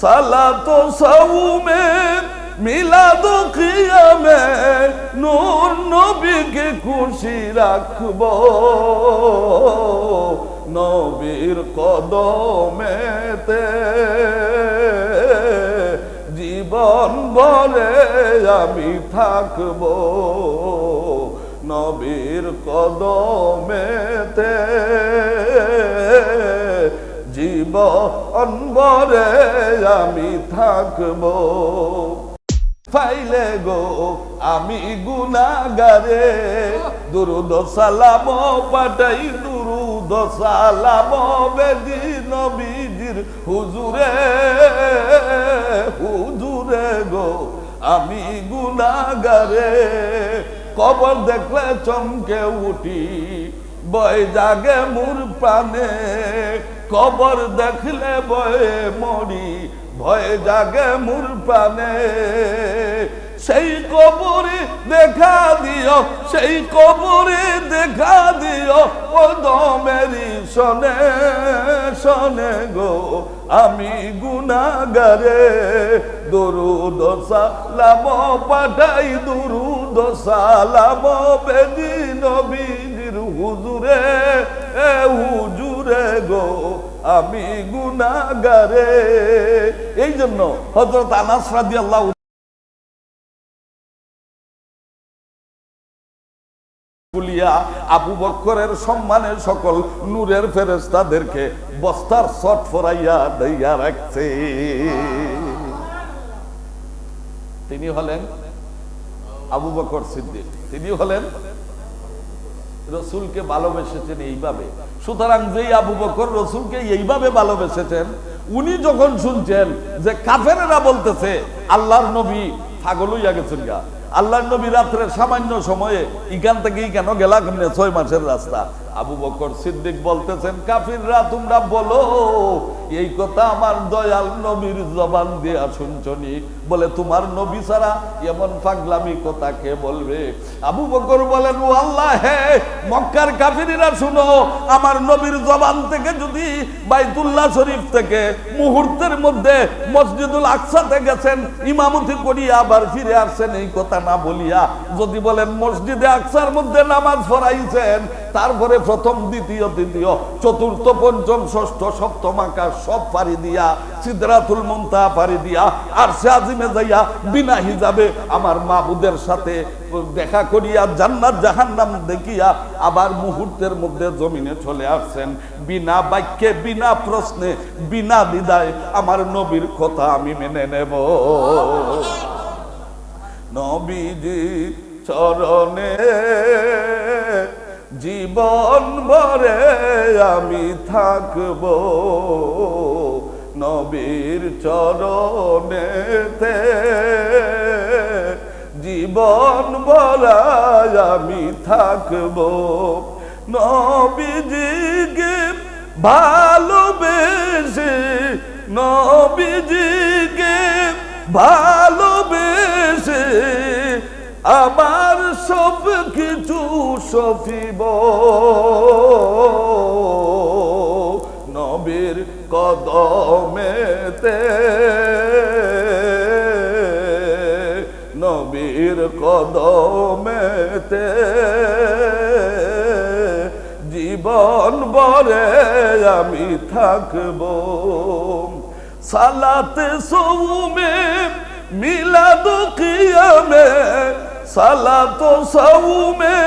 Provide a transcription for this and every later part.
সালাতো সাউমে মিলাদ কিয়ামে, নূর নবীকে খুশি রাখব। নবীর কদমেতে জীবন বলে আমি থাকব। নবীর কদমেতে জীবন বলে আমি থাকব। ফাইলে গো, আমি গুনাগারে দুরুদ সালাম পাঠাই, দুরুদ সালাম বেদি নবীজির হুজুরে হুজুরে গো, আমি গুনাগারে কবর দেখলে চমকে উঠি, বয় জাগে মুর প্রাণে। কবর দেখলে বয়ে মরি, ভয়ে জাগে মুর প্রাণে। সেই কবরে দেখা দিও, সেই কবরে দেখা দিও, ও দমেরি শোনে শোনে গো, আমি গুনাগারে। দরুদ সালাম পাঠাই, দরুদ সালাম বেদি নবীর হুজুরে। এ হুজুরে গো, আমি গুনাগারে এই জন্য হজরত আনাস বলিয়া আবু বক্করের সম্মানে সকল নূরের ফেরেস্তাদেরকে বস্তার শট ফরাইয়া দইয়া রাখছে। তিনি হলেন আবু বকর সিদ্দিক। তিনি হলেন রসুলকে ভালোবেসেছেন এইভাবে। সুতরাং যেই আবু বকর রসুলকে এইভাবে ভালোবেসেছেন, উনি যখন শুনছেন যে কাফেরেরা বলতেছে, আল্লাহর নবী পাগল হইয়া গেছেন গা। আল্লাহর নবী রাত্রে সামান্য সময়ে এখান থেকে কেন গেলা ছয় মাসের রাস্তা? আবু বকর সিদ্দিক বলতেছেন, কাফিররা তোমরা বলো এই কথা আমার দয়াল নবীর জবান দিয়া শুনছনি। বলে, তোমার নবী ছাড়া এমন পাগলামি কথা কে বলবে? আবু বকর বলেন, ও আল্লাহ, হে মক্কার কাফিরা শুনো, আমার নবীর জবান থেকে যদি বাইতুল্লাহ শরীফ থেকে মুহূর্তের মধ্যে মসজিদুল আকসাতে গেছেন, ইমামতি করিয়া আবার ফিরে আসছেন, এই কথা না বলিয়া যদি বলেন, মসজিদে আকসার মধ্যে নামাজ পড়াইছেন, তারপরে প্রথম, দ্বিতীয়, তৃতীয়, চতুর্থ, পঞ্চম, ষষ্ঠ, সপ্তম আকাশ সব পারি দিয়া সিদ্ধাতুল মন্তা পারি দিয়া আর সে আজিমে যাইয়া বিনা হিজাবে আমার মাবুদের সাথে দেখা করিয়া জান্নাত জাহান্নাম দেখিয়া আবার মুহূর্তের মধ্যে জমিনে চলে আসছেন। বিনা বাক্যে, বিনা প্রশ্নে, বিনা দ্বিধায় আমার নবীর কথা আমি মেনে নেব। নবীজি চরণে জীবন ভরে আমি থাকব। নবীর চরণেতে জীবন ভরায় আমি থাকব। নবীজিকে ভালোবেসে নবীজিকে ভালোবেসে, আমার সব কিছু সফিব নবীর কদমেতে নবীর কদমেতে জীবন বরে আমি থাকব। সালাতে সৌমে মিলাদ কিয়ামে সালাতো সৌমে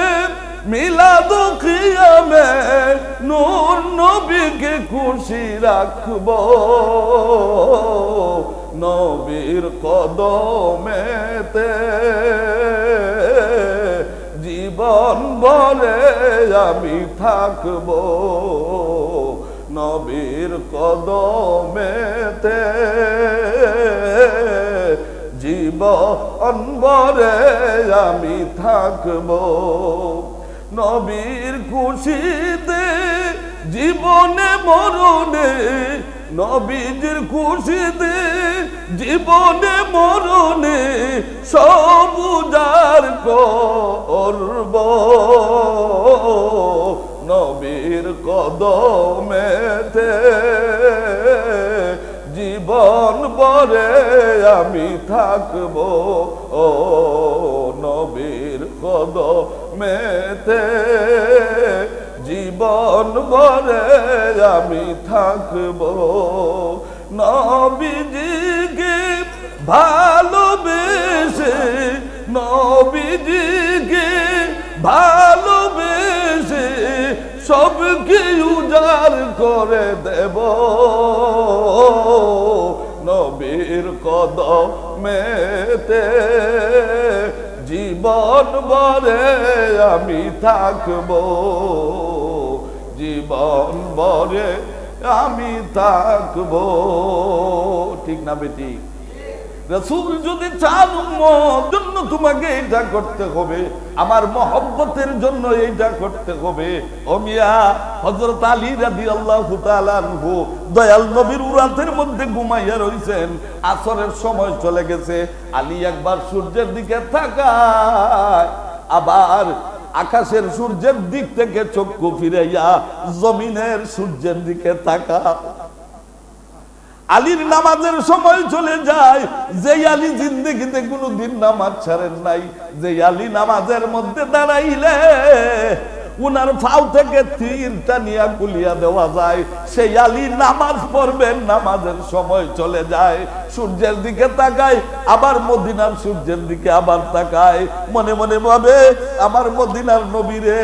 মিলাদ কিয়ামে, নূর নবীকে খুশি রাখব। নবীর কদমেতে জীবন বলে আমি থাকব। নবীর কদমেতে জীবন বরে আমি থাকব। নবীর খুশিতে জীবনে মরণে, নবীজির খুশিতে জীবনে মরণে সব উজার করব। নবীর কদমেতে জীবন বরে আমি থাকব, ও নবীর কদ মেতে জীবন বরে আমি থাকব, নবীজিকে ভালোবেসে নবীজিকে ভালোবেসে সবকে উজাড় করে দেব। কদমেতে জীবন বরে আমি থাকব। জীবন বরে আমি থাকব। ঠিক না বেটি? রসুল, যদি চান জন্য তোমাকে এইটা করতে হবে, আমার মহব্বতের জন্য এইটা করতে হবে। ও মিয়া, হযরত আলী রাদিয়াল্লাহু তাআলা আনহু দয়াল নবীর উরাতের মধ্যে ঘুমাইয়া রইছেন, আসরের সময় চলে গেছে। আলী একবার সূর্যের দিকে তাকায়, আবার আকাশের সূর্যের দিক থেকে চক্ষু ফিরাইয়া জমিনের সূর্যের দিকে তাকায়। আলীর নামাজের সময় চলে যায়। যে আলী কোনো দিন নামাজ ছাড়েন নাই যে আলী নামাজের মধ্যে দাঁড়াইলে, উনার ফাউ থেকে তীরটা নিয়ে গুলিয়া দেওয়া যায়। সেই আলী নামাজ পড়বেন, নামাজের সময় চলে যায়। সূর্যের দিকে তাকায়, আবার মদিনার সূর্যের দিকে আবার তাকায়। মনে মনে ভাবে, আমার মদিনার নবীরে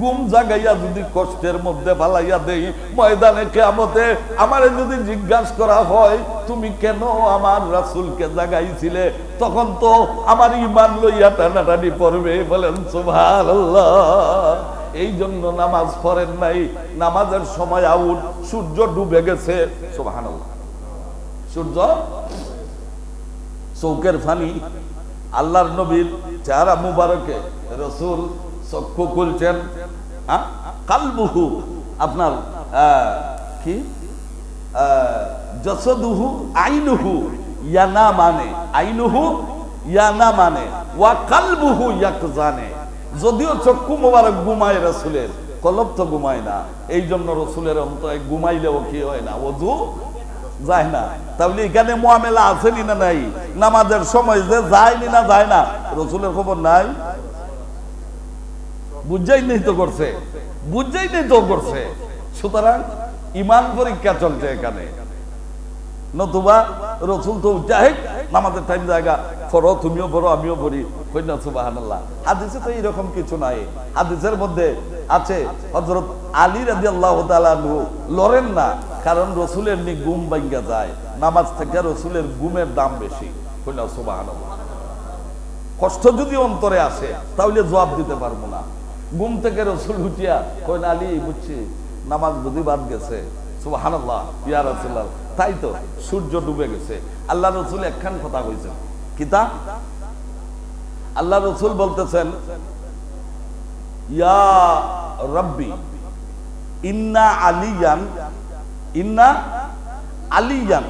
গুম জাগাইয়া যদি কষ্টের মধ্যে ফালাইয়া দেই, ময়দানে কেমতে আমার যদি জিজ্ঞাসা করা হয়, তুমি কেন আমার রাসুলকে জাগাইছিলে? তখন তো আমার ইমান লইয়া টানাটানি পড়বে, বলেন এই জন্য নামাজ পড়েন নাই। নামাজের সময় আউট, সূর্য ডুবে গেছে। সূর্য? চৌকের ফানি। আল্লাহর নবীর চেহারা মুবারকে। রসুল চক্ষু খুলছেন হ্যাঁ? কালবুহু, আপনার কি? জসদুহু আইনুহু, ইয়ানা মানে আইনুহু ইয়ানা মানে ওয়া কালবুহু যদিও চক্ষু মোবারক ঘুমায় রসুলের, কলব তো ঘুমায় না। এই জন্য রসুলের অন্তরে ঘুমাইলেও কি হয় না? ওযু যায় না। তাহলে এখানে মোয়ামেলা আসেনি না নাই? নামাজের সময় যে যায়নি না যায় না? রসুলের খবর নাই? বুঝাই নেই তো করছে। বুঝাই নেই তো করছে। সুতরাং ইমান পরীক্ষা চলছে এখানে। নতুবা রসুল তো টাইম জায়গা। পড়ো, তুমিও পড়ো, আমিও পড়ি। সুবাহান্লাহ হাদিসে তো এইরকম কিছু নাই। হাদিসের মধ্যে আছে হজরত আলী রাজি আল্লাহ লড়েন না, কারণ রসুলের নি গুম ভাঙ্গা যায়। নামাজ থেকে রসুলের গুমের দাম বেশি। সুবাহান্লাহ কষ্ট যদি অন্তরে আসে, তাহলে জবাব দিতে পারব না। ঘুম থেকে রসুল উঠিয়া কইন, আলী, বুঝছি, নামাজ বুঝি বাদ গেছে তাই তো, সূর্য ডুবে গেছে। আল্লাহ রসুল একখান কথা কইছেন। কিতা আল্লাহ রসুল বলতেছেন, ইয়া রব্বি, ইন্না আলিয়ান ইন্না আলিয়ান,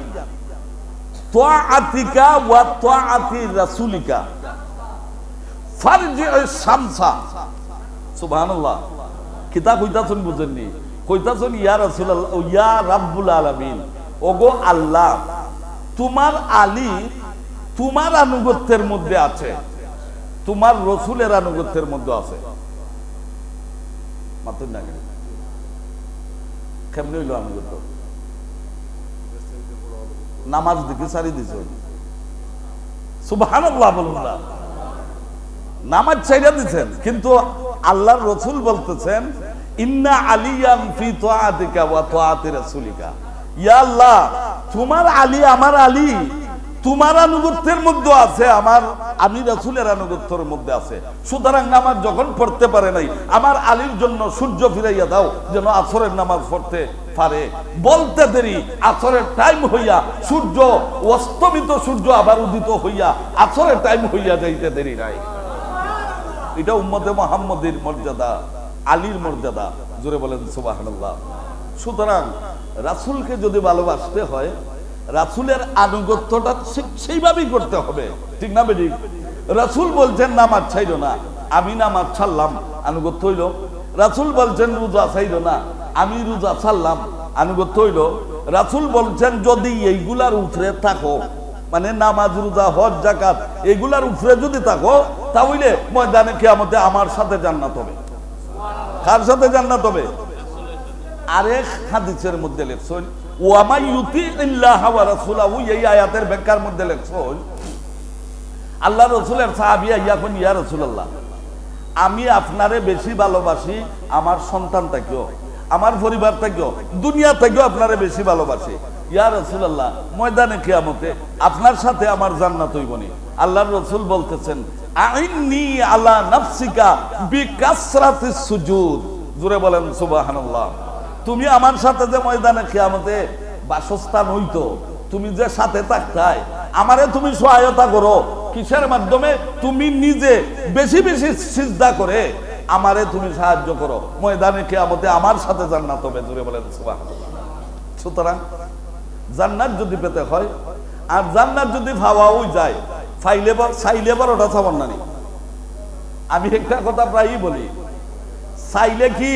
তোয়াতিকা ওয়া তোয়াতি বুঝেননি? ইয়া ও ইয়া রাব্বুল আলামিন আল্লাহ, তোমার আলী তোমার আনুগত্যের মধ্যে আছে, তোমার রসুলের আনুগত্যের মধ্যে আছে। নামাজ দিকে সারি দিছ সুবহানাল্লাহ বলুন নামাজ ছাইরা দিচ্ছেন কিন্তু আল্লাহর রসুল বলতেছেন, ইন্না আলিয়ান ফি তোয়াতিকা ওয়া তোয়াতি রাসূলিকা। ইয়া আল্লাহ, তোমার আলী আমার আলী, তোমার আনুগত্যের মধ্যে আছে, আমার আমি রাসূলের আনুগত্যের মধ্যে আছে। সুতরাং নামাজ যখন পড়তে পারে নাই, আমার আলীর জন্য সূর্য ফিরাইয়া দাও, যেন আসরের নামাজ পড়তে পারে। বলতে দেরি, আসরের টাইম হইয়া সূর্য, অস্তমিত সূর্য আবার উদিত হইয়া আসরের টাইম হইয়া যাইতে দেরি নাই। এটা উম্মতে মোহাম্মদের মর্যাদা, আলীর মর্যাদা, জোরে বলেন সুবহানাল্লাহ। সুতরাং রাসূলকে যদি ভালোবাসতে হয়, রাসূলের আনুগত্যটা সেইভাবেই করতে হবে। ঠিক না বেটি রাসূল বলছেন, নামাজ ছাইল না। আমি নামাজ ছাড়লাম, আনুগত্য হইল। রাসূল বলছেন, রোজা ছাইল না। আমি রোজা ছাড়লাম, আনুগত্য হইল। রাসুল বলছেন, যদি এইগুলার উঠরে থাকো মানে নামাজ, রোজা, হজ জাকাত এগুলার উপরে যদি থাকো, তাহলে ময়দানে কিয়ামতে আমার সাথে জান্নাত হবে। কার সাথে জান্নাত হবে? আরেক হাদিসের মধ্যে ইউতি ইল্লাহ এই আয়াতের ব্যাখ্যার মধ্যে লেখছেন, আল্লাহ রসুলের ইয়া রাসূলুল্লাহ আমি আপনারে বেশি ভালোবাসি আমার সন্তান থেকেও, আমার পরিবার থেকেও, দুনিয়া থেকেও আপনারে বেশি ভালোবাসি। ময়দানে আপনার সাথে আমার জান্নাত হইবনি আল্লাহর রসুল বলতেছেন, আইন্নি আলা নাফসিকা সুজুদ। বলেন, সুবহানাল্লাহ। তুমি আমার সাথে যে ময়দানে কিয়ামতে বাসস্থান হইতো, তুমি যে সাথে থাকতাই, আমারে তুমি সহায়তা করো। কিসের মাধ্যমে? তুমি নিজে বেশি বেশি সিজদা করে আমারে তুমি সাহায্য করো। ময়দানে কিয়ামতে আমার সাথে জান্নাত হবে জুড়ে বলেন, সুবহানাল্লাহ। সুতরাং জান্নাত যদি পেতে হয়, আর জান্নাত যদি ভাবাও যায়, ফাইলে চাইলে বার ওটা চাবন না নি। আমি একটা কথা প্রায়ই বলি, চাইলে কি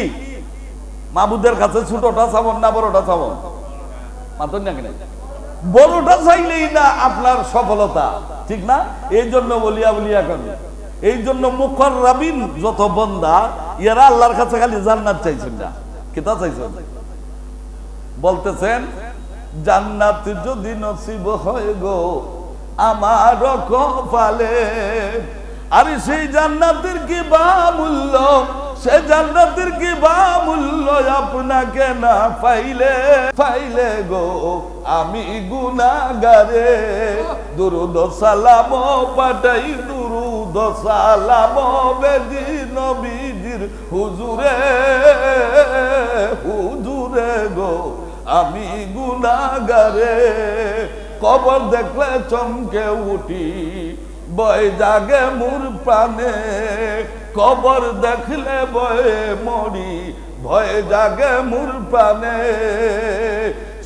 মাবুদের কাছে ছোটটা চাবন না বড়টা চাবন মাতন না কিনা? বড়টা চাইলেই না আপনার সফলতা, ঠিক না? এই জন্য বলিয়া বলিয়া কেন এই জন্য মুখর রাবিন যত বন্দা, এরা আল্লাহর কাছে খালি জান্নাত চাইছেন না। কেতা চাইছেন? বলতেছেন জান্নাত যদি নসিব হয় গো, আমার কপালে। আর সেই জান্নাতের কি বা মূল্য? সে জান্নাতের কি বা মূল্য? আপনাকে না পাইলে পাইলে গো, আমি গুনাগারে। দুরুদ সালাম পাঠাই, দুরুদ সালাম বেদি নবীজির হুজুরে হুজুরে গো। আমি গুনাগারে কবর দেখলে চমকে উঠি। বয় জাগে মুর প্রাণে, কবর দেখলে বয়ে মরি। ভয় জাগে মুর প্রাণে।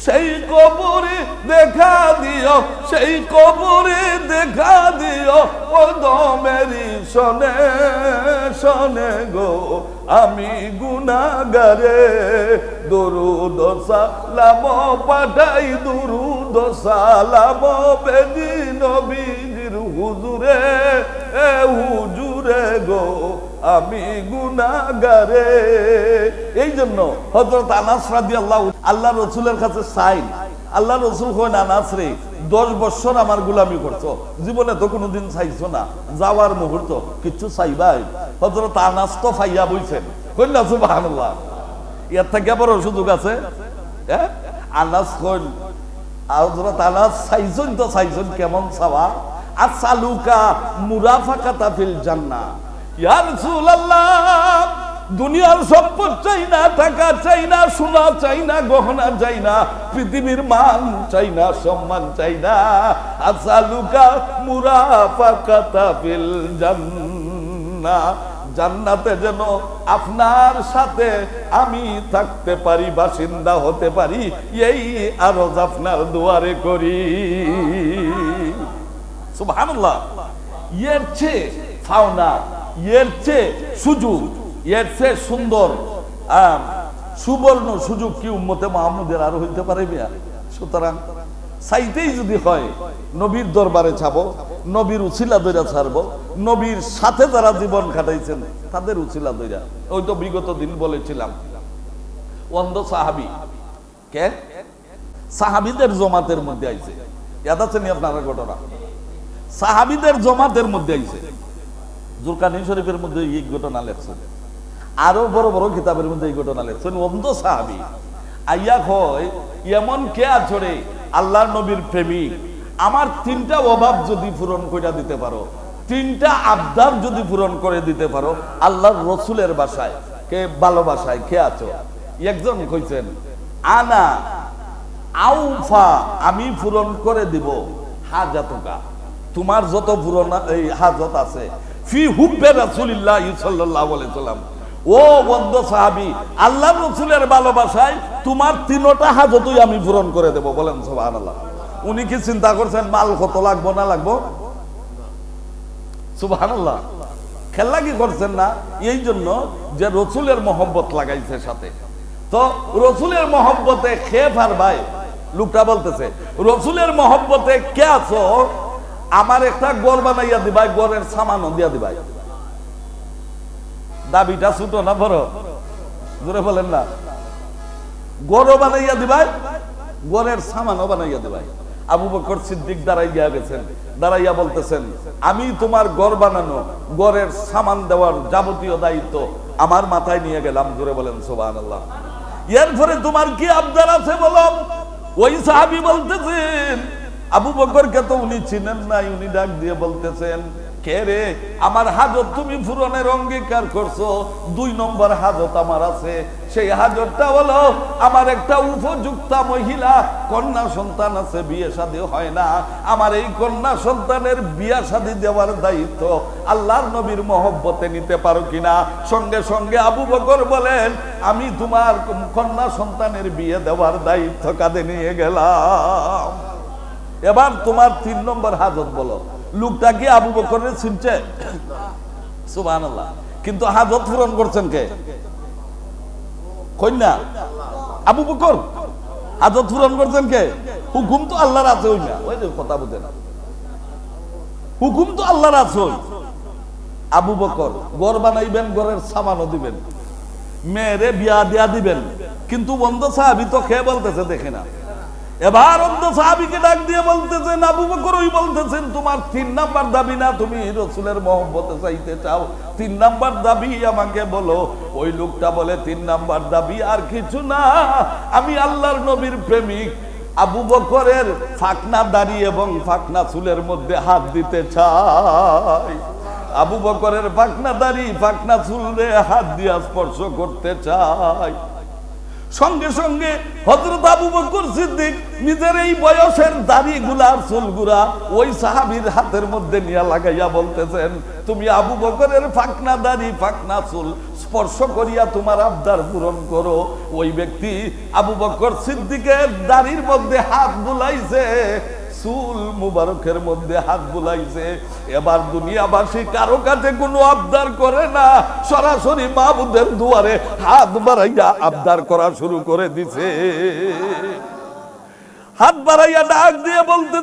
সেই কবরে দেখা দিও, সেই কবরে দেখা দিও, ও দমেরি শোনে শোনে গো, আমি গুনাগারে দরুদ সালাম পাঠাই, দরুদ সালাম বেদি নবীজির হুজুরে, এ হুজুরে গো, আমি গুনাগারে এই জন্য হযরত আনাস রাদিয়াল্লাহু আল্লাহ রসুলের কাছে চাই আল্লাহ রসুল কই আনাস রে দশ বছর আমার গুলামি করছ। জীবনে তো কোনোদিন চাইছো না। যাওয়ার মুহূর্ত কিচ্ছু চাইবাই। হযরত আনাস তো ফাইয়া বইছেন। না, সুবহানাল্লাহ। ইয়ার থেকে বড় সুযোগ আছে। হ্যাঁ? আনাস কইন হযরত আনাস চাইছেন তো চাইছেন কেমন চাওয়া? আসালুকা মুরাফাকাতা ফিল জান্নাহ। ইয়া রাসূলুল্লাহ। দুনিয়ার সম্পদ চাই না, টাকা চাই না, সোনা চাই না, গহনা চাই না, পৃথিবীর মান চাই না, সম্মান চাই না। আসালুকা মুরাফাকাতা ফিল জান্নাহ জান্নাতে যেন আপনার সাথে আমি থাকতে পারি, বাসিন্দা হতে পারি, এই আরজ আপনার দুয়ারে করি। সুবহানাল্লাহ। এর চেয়ে, ফাওনা এর চেয়ে সুযোগ এর চেয়ে সুন্দর সুবর্ণ সুযোগ কি উম্মতে মাহমুদের আরও হইতে পারে সুতরাং চাইতেই যদি হয়, নবীর দরবারে ছাবো নবীর উছিলা দইরা ছাড়বো, নবীর সাথে যারা জীবন কাটাইছেন তাদের উছিলা দইরা ওই তো বিগত দিন বলেছিলাম। অন্ধ সাহাবি। কে? সাহাবিদের জমাতের মধ্যে আইছে। ইয়াদ আছে নি আপনারা ঘটনা? সাহাবিদের জমাতের মধ্যে আইছে। জুলকানি শরীফের মধ্যে এই ঘটনা লেখছেন আরও বড় বড় কিতাবের মধ্যে এই ঘটনা লেখছেন অন্ধ সাহাবি, আইয়া হয় এমন কে আছড়ে আল্লাহর নবীর প্রেমিক। আমার তিনটা অভাব যদি পূরণ করে দিতে পারো, তিনটা আবদার যদি পূরণ করে দিতে পারো, আল্লাহর রসুলের বাসায়, কে ভালোবাসায় কে আছো? একজন কইছেন, আনা আউফা, আমি পূরণ করে দিব হাজাতুকা। তোমার যত পূরণ এই হাজত আছে, ফি হুব্বে রাসূলিল্লাহ সাল্লাল্লাহু আলাইহি সাল্লাম ও বন্ধ সাহাবি, আল্লাহ রসুলের ভালোবাসায় তোমার তিনটা হাজতই আমি পূরণ করে দেব, বলেন সুবহানাল্লাহ। উনি কি চিন্তা করছেন, মাল কত লাগবো, না লাগবো? সুবহানাল্লাহ। খেলা কি করছেন না, এই জন্য যে রসুলের মহব্বত লাগাইছে সাথে। তো রসুলের মহব্বতে খেয়ে ফার ভাই? লোকটা বলতেছে, রসুলের মহব্বতে কে আছো? আমার একটা গড় বানাইয়া দিবাই, গড়ের সামানও দিয়া দিবাই। দাবিটা ছোট না বড়? জোরে বলেন না। গড়ও বানাইয়া দিবাই গড়ের সামানও বানাইয়া দিবাই। আবু বকর সিদ্দিক দাঁড়াইয়া গেছেন, দাঁড়াইয়া বলতেছেন, আমি তোমার গড় বানানো গড়ের সামান দেওয়ার যাবতীয় দায়িত্ব আমার মাথায় নিয়ে গেলাম। জোরে বলেন সোবান আল্লাহ এরপরে তোমার কি আবদার আছে বলো? ওই সাহাবি বলতেছেন, আবু বকরকে তো উনি চিনেন নাই। উনি ডাক দিয়ে বলতেছেন কে রে? আমার হাজত তুমি পূরণের অঙ্গীকার করছ। দুই নম্বর হাজত আমার আছে। সেই হাজতটা হলো আমার একটা উপযুক্ত মহিলা। কন্যা সন্তান আছে, বিয়ে শাদী হয় না। আমার এই কন্যা সন্তানের বিয়া শাদী দেওয়ার দায়িত্ব আল্লাহর নবীর মহব্বতে নিতে পারো কিনা? সঙ্গে সঙ্গে আবু বকর বলেন, আমি তোমার কন্যা সন্তানের বিয়ে দেওয়ার দায়িত্ব কাঁধে নিয়ে গেলাম। এবার তোমার তিন নম্বর হাজত বলো। লোকটা কি আবু বকরের চিনছে? সুবাহ কিন্তু হাজত পূরণ করছেন কে? কন্যা? আবু বকর। হাজত পূরণ করছেন কে? হুকুম তো আল্লাহর আছে ওই না। ওই কথা বুঝে না হুকুম তো আল্লাহর আছে আবু বকর গড় বানাইবেন গড়ের সামানও দিবেন। মেয়েরে বিয়া দিয়া দিবেন। কিন্তু বন্ধ সাহাবি তো খেয়ে বলতেছে, দেখে না। এবার অন্ধ সাহাবিকে ডাক দিয়ে বলতেছেন, আবু বকর ওই বলতেছেন, তোমার তিন নাম্বার দাবি না তুমি রসুলের মহব্বতে চাইতে চাও। তিন নাম্বার দাবি আমাকে বলো। ওই লোকটা বলে, তিন নাম্বার দাবি আর কিছু না। আমি আল্লাহর নবীর প্রেমিক। আবু বকরের ফাকনা দাড়ি এবং ফাকনা চুলের মধ্যে হাত দিতে চাই। আবু বকরের ফাকনা দাড়ি, ফাকনা চুলে হাত দিয়া স্পর্শ করতে চাই। সঙ্গে সঙ্গে হজরত আবু বকর সিদ্দিক নিজের এই বয়সের দাড়ি গুলার চুলগুলা ওই সাহাবির হাতের মধ্যে নিয়ে লাগাইয়া বলতেছেন, তুমি আবু বকরের ফাঁকনা দাড়ি, ফাঁকনা চুল স্পর্শ করিয়া তোমার আবদার পূরণ করো। ওই ব্যক্তি আবু বকর সিদ্দিকের দাড়ির মধ্যে হাত বুলাইছে। চুল মুবারকের মধ্যে হাত বুলাইছে। এবার দুনিয়াবাসী কারও কাছে কোনো আবদার করে না। সরাসরি মাহবুদের দুয়ারে হাত বাড়াইয়া আবদার করা শুরু করে দিছে। হাত বাড়াইয়া ডাক দিয়ে বলতে